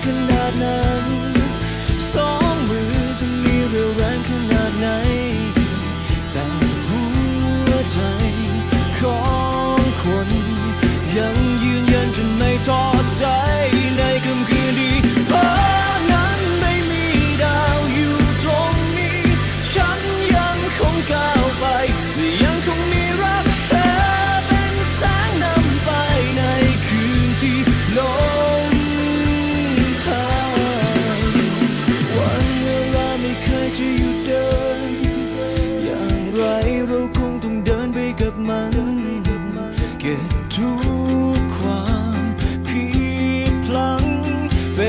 can never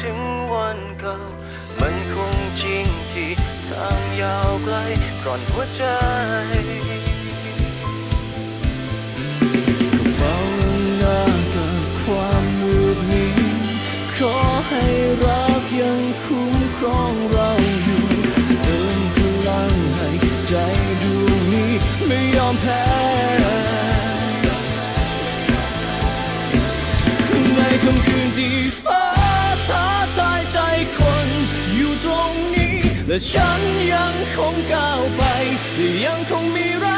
ถึงวันเก่า มันคงจริงที่ทางยาวไกลก่อนหัวใจเฝ้าหน้ากับความมืดมิดขอให้รักยังคุ้มครองเราอยู่เติมพลังให้ใจดวงนี้ไม่ยอมแพ้ในค่ำคืนที่ฟ้า ฉันยังคงก้าวไปและยังคงมีรัก